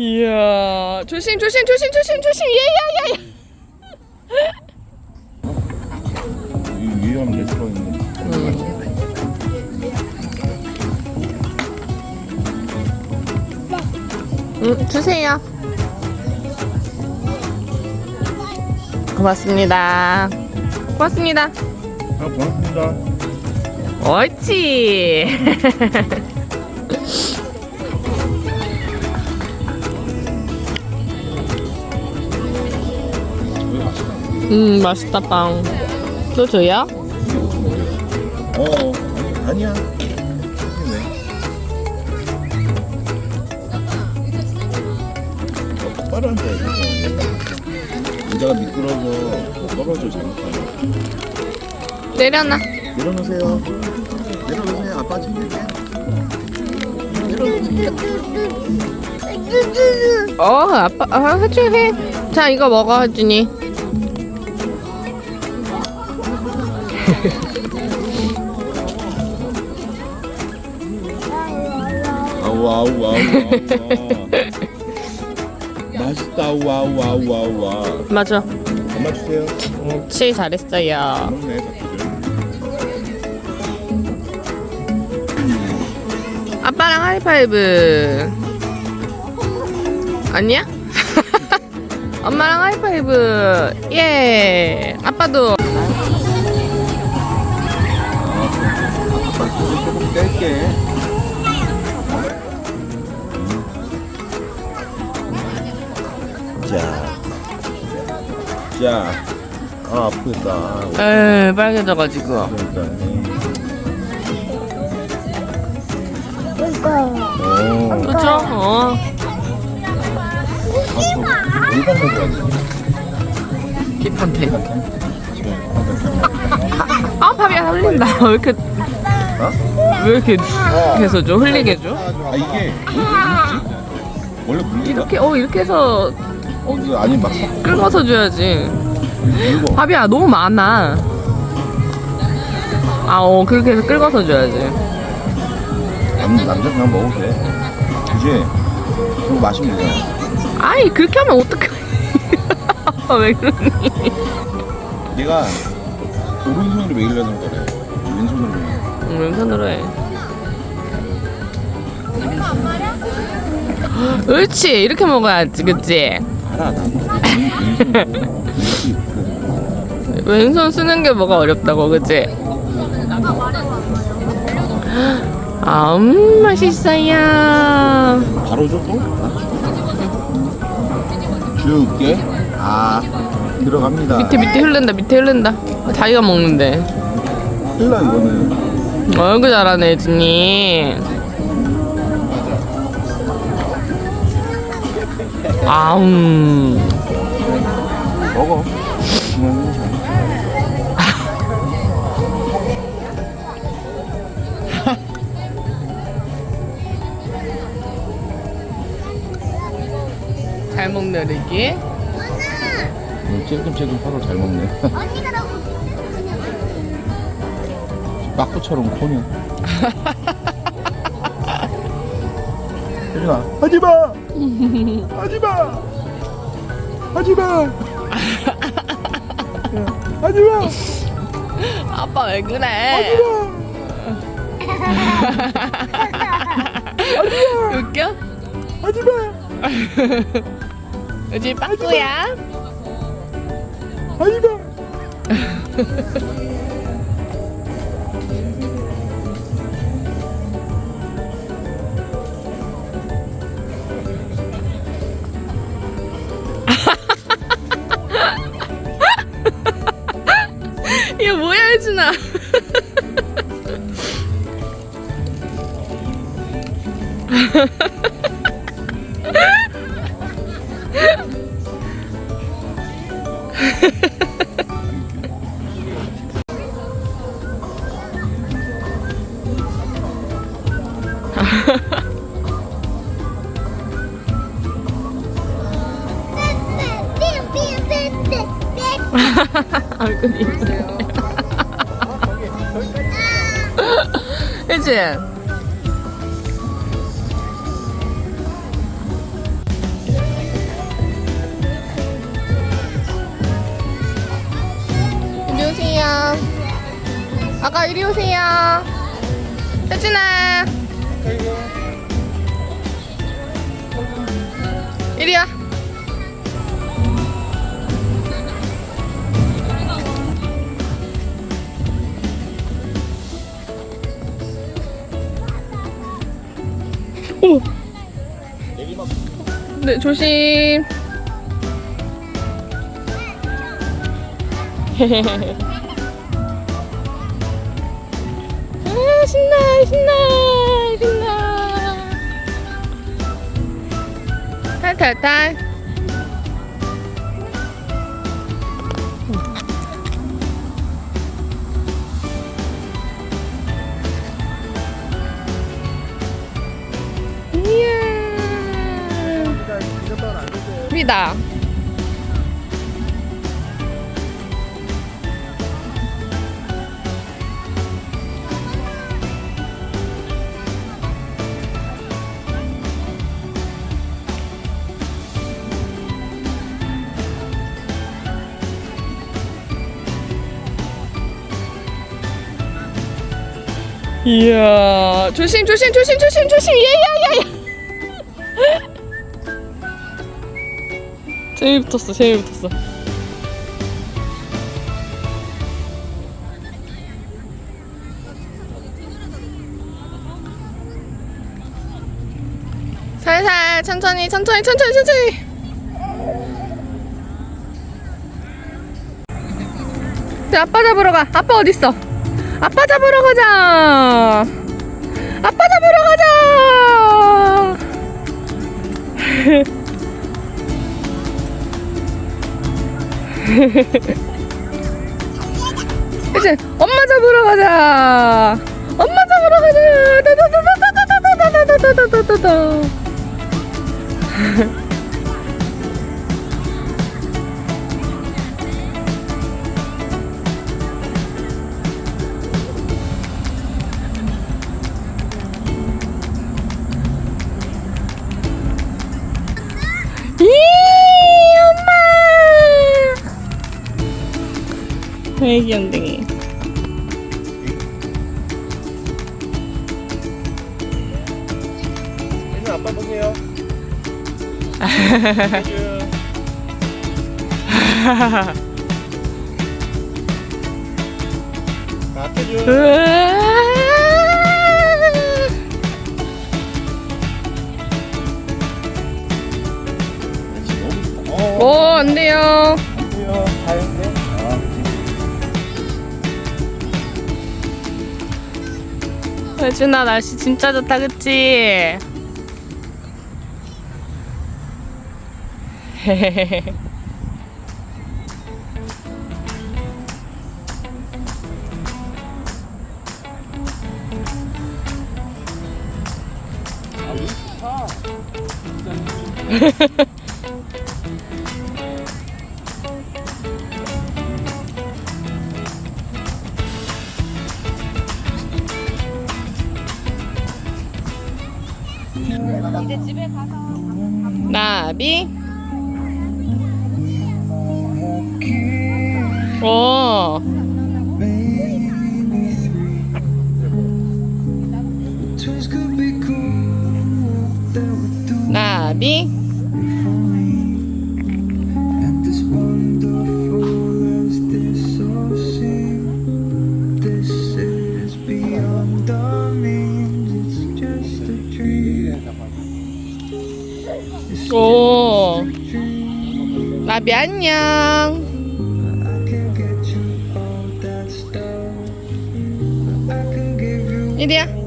이야 조심 조심 조심 조심 조심. 예야야야. 이 위험 레스토랑 있는. 음, 주세요. 고맙습니다. 고맙습니다. 아 고맙습니다. 옳지 음 맛있다 빵 또 줘요? 어, 어 아니, 아니야. 왜? 어, 이거. 의자가 미끄러워서 떨어져 잘못하면. 내려놔 내려놓으세요. 내려놓으세요. 아빠 챙길게. 내려놓으세요. 어 아빠 아 해줘 해자 이거 먹어 하준이 아우 아우 아우 아우. 맛있다 아우 아우 아우 아우 와. 맞아 엄마 주세요. 옳지 잘했어요 먹네 닭고기. 아빠랑 하이파이브 아니야? 엄마랑 하이파이브 예 아빠도 아빠 조금 뗄게. 자, 자, 아 아프겠다. 에 빨개져가지고 그러니까. 오, 그죠? 어 일반 돼. 깁한테 아 밥이야 흘린다 왜 이렇게 어? 왜 이렇게 해서 줘 흘리게 줘? 아 이게 왜 이렇게 물지? 원래. 이렇게 어 이렇게 해서 어, 아니 막싹 긁어서 줘야지. 밥이야 너무 많아 아 어 그렇게 해서 긁어서 줘야지 남 남자 그냥 먹어도 돼. 그지? 그거 마시면 되잖아. 아이 그렇게 하면 어떡해 아빠 왜 그러니 내가 오른손으로 먹이려는 거래. 왼손으로 먹이려. 응, 왼손으로 해 옳지 이렇게 먹어야지 그치. 왼손. 쓰는 게 뭐가 어렵다고 그치 아 음, 맛있어요 바로 줘 또? 줄게. 아 들어갑니다. 밑에 밑에 흐른다 밑에 흐른다 자기가 먹는데 흘러 이거는. 어이구 잘하네 준이 아음 먹어. 음. 잘 먹네 리기 음, 찔끔찔끔 서로 잘 먹네. 언니가 너무 빠꾸처럼 코냐. 혜진아 하지마. 하지마. 하지마. 하지마. 아빠 왜 그래 웃겨? 하지마. 요즘 빠꾸야 하지마. 얼굴이 혜진 아까 이리 오세요. 혜진아. 이리 와. 오. 네, 조심. 아, 신나, 신나, 신나. 탈탈탈. 이야. 미다. 이야 조심 조심 조심 조심 조심. 예야야야. 재미 붙었어 재미 붙었어. 살살 천천히 천천히 천천히 천천히. 자, 아빠 잡으러 가. 아빠 어딨어 아빠 잡으러 가자. 아빠 잡으러 가자. 이제 엄마 잡으러 가자. 엄마 잡으러 가자. 되게 귀염둥이. 얘는 아빠 보세요. 나태준. 너무 오, 안 돼요. 안 돼요. 아유. 혜준아, 날씨 진짜 좋다, 그치? 이제 집에 가서 나비 오 나비 This is beyond the Oh. Labi anyang. Ini dia.